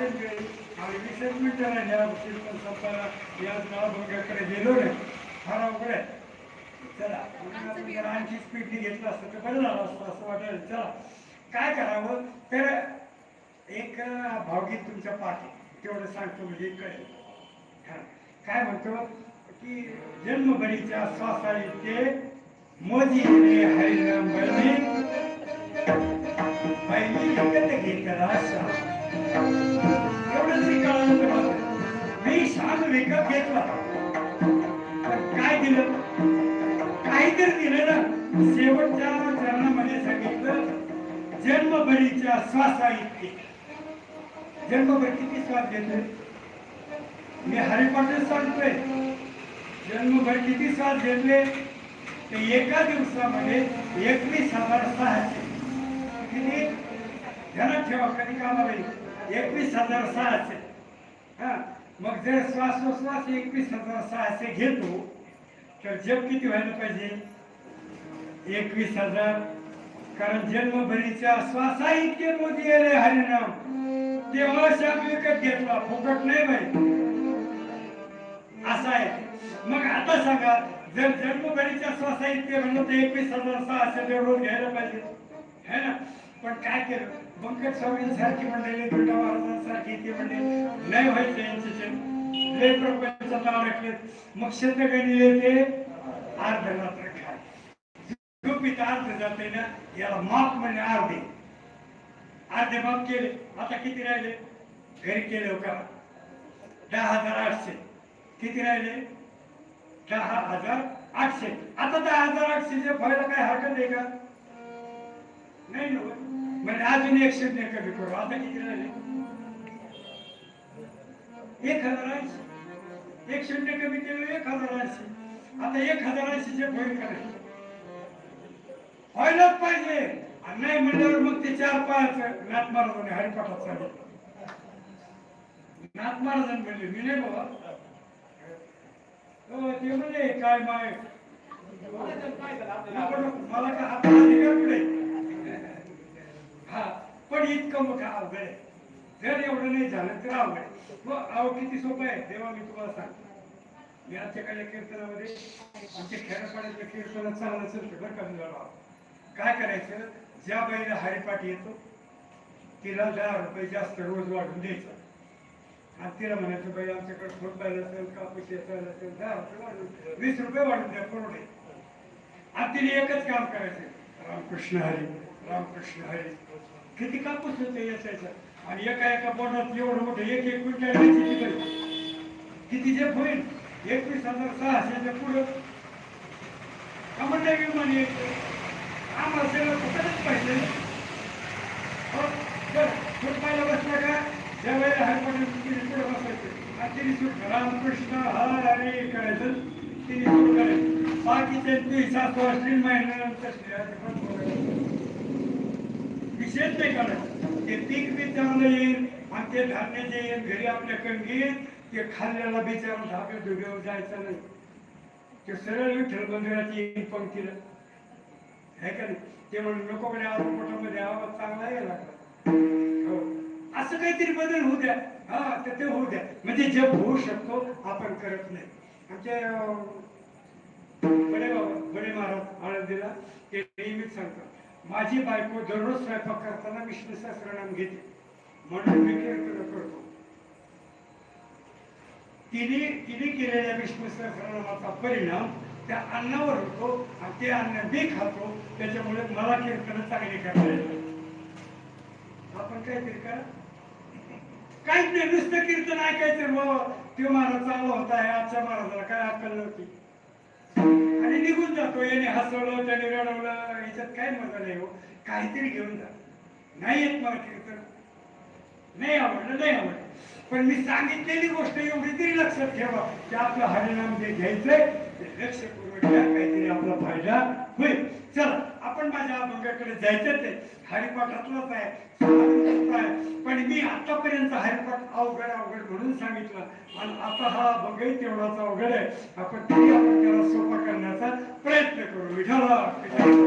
वेळ मिनिटं राहिले या संपायला या गेलो नाही फार अवघड आहे. चला आणखी स्पीडने घेतलं असतं तर बरं झालं असतं असं चला काय करावं? तर एक भावगीत तुमच्या पाठी तेवढं सांगतो म्हणजे कळेल. हा. काय म्हणतो? की जन्मभरीच्या श्वासाळी ते मोदी हरिनाम बळी पहिली विकत एवढं तरी कळालं मी घेतला. काय दिलं? काहीतरी दिलं ना. शेवटच्या चरणामध्ये सांगितलं जन्मभरीच्या श्वासा इतके जन्मभर किती श्वास घेतले? मी हरिपाठ सांगतोय. जन्मभर किती श्वास घेतले? ते एका दिवसामध्ये एकवीस हजार सहाशे. ठेवा कधी कामाला येईल? एकवीस हजार सहाशे. हा मग जर श्वासोश्वास एकवीस हजार सहाशे घेतो तर जग किती व्हायला पाहिजे? एकवीस हजार. कारण जन्मभरीच्या श्वासा इतके मोदी आले हरिनाम. तेव्हा शाम विकत घेतला फुकट नाही बाई. असा आहे. मग आता सांगा जर जन्मभरीच्या श्वासा इतके म्हणलं तर एकवीस हजार सहाशे रोज घ्यायला पाहिजे. है ना? पण काय केलं? पंकज स्वामी सारखी मंडळी दुर्गा महाराजांसारखी ते म्हणले नाही व्हायचं यांचे लय काम रखले. मग शतगणी येते अर्ध रात्र खाय झोपीत अर्ध जाते ना याला माप म्हणजे अर्धे. अर्धे माप केले. आता किती राहिले? घरी केले का? दहा हजार आठशे. किती राहिले? दहा हजार आठशे. आता दहा हजार आठशेचे व्हायला काय हरकत आहे का? नाही ना म्हणजे अजून एक शून्य कमी करू आता किती राहिले एक हजार ऐंशी एक शून्य कमी केलं एक हजार ऐंशी आता एक हजार ऐंशीचे होईल करायचे व्हायलाच पाहिजे नाही म्हणल्यावर मग ते चार पाच नाथ महाराजांनी हरिपाठात सांगितलं नाथ महाराजांनी म्हणले मी नाही बाबा हो, ते म्हणले काय माय मला का हात पुढे हा पण इतकं मोठं अवघड आहे. जर एवढं नाही झालं तर अवघड आहे. मग अव किती सोपं आहे? तेव्हा मी तुम्हाला सांगतो. मी आमच्याकडे कीर्तनामध्ये आमच्या खेळपाड्यातलं कीर्तनात चांगलं चलतं बरं कमी झालो काय करायचं? ज्या बाईला हरिपाठ येतो तिला दहा रुपये जास्त रोज वाढून द्यायचं. आणि तिला म्हणायचं बाई आमच्याकडे खोट बायला असेल कापूस असेल असेल दहा रुपये वाढून वीस रुपये वाढून द्या करोडे आणि तिने एकच काम करायचं. रामकृष्ण हरी रामकृष्ण हरी. किती कापूस होते याच्याचं? आणि एका एका बोर्डात एवढं मोठं एक एक क्विंटल किती जे होईल? एकवीस हजार सहाशेच्या पुढं. कमंडा विमान यायचं. आम्हाला सगळं पाहिजे हो, चल, बसलं का? ज्या वेळेला पुढे बसायचं. आणि तिने सुट रामकृष्ण हरी करायचं तिने सुरू करायचं बाकीचे तीस सात महिन्यानंतर श्रीराचे नाही करायचा ते पीक बी चांगलं येईल आणि ते धान्य जे येईल घरी आपल्याकडे येईल ते खाल्ल्याला बिचारून धाबे धुब्यावर जायचं नाही. ते सरळ विठ्ठल मंदिराची येईल पंक्तीला हे का नाही? ते म्हणून नको म्हणे आज पोटामध्ये आवाज चांगला यायला लागला. हो. असं काहीतरी बदल होऊ द्या. हा तर ते होऊ द्या. म्हणजे जे होऊ शकतो आपण करत नाही. आमच्या बडे बाबा बडे महाराज आळंदीला ते नेहमीच सांगतात. माझी बायको दररोज स्वयंपाक करताना विष्णू सहस्रनाम घेते. म्हणून मी कीर्तन करतो. तिने तिने केलेल्या विष्णू सहस्रनामाचा परिणाम त्या अन्नावर होतो आणि ते अन्न मी खातो. त्याच्यामुळे मला कीर्तन चांगली करता येतात आपण काय करा काहीच नाही. नुसतं कीर्तन ऐकायचं. बाबा ते महाराज चांगला होता. आहे आजच्या महाराजाला काय अक्कल नव्हती. आणि निघून जातो. याने हसवलं त्याने रडवलं. याच्यात काय मजा नाही हो. काहीतरी घेऊन जा. नाही येत मला कीर्तन. नाही आवडलं नाही आवडलं. पण मी सांगितलेली गोष्ट एवढी तरी लक्षात ठेवा की आपलं हरिनाम जे घ्यायचंय ते लक्षपूर्वक घ्या. काहीतरी आपला फायदा होईल. चला आपण माझ्या अभंगाकडे जायचंच आहे हरिपाठातलाच आहे आहे. पण मी आतापर्यंत हरिपाठ अवघड अवघड म्हणून सांगितलं. आणि आता हा अभंगही तेवढाच अवघड आहे. आपण तरी आपण त्याला सोपा करण्याचा प्रयत्न करू. विठाला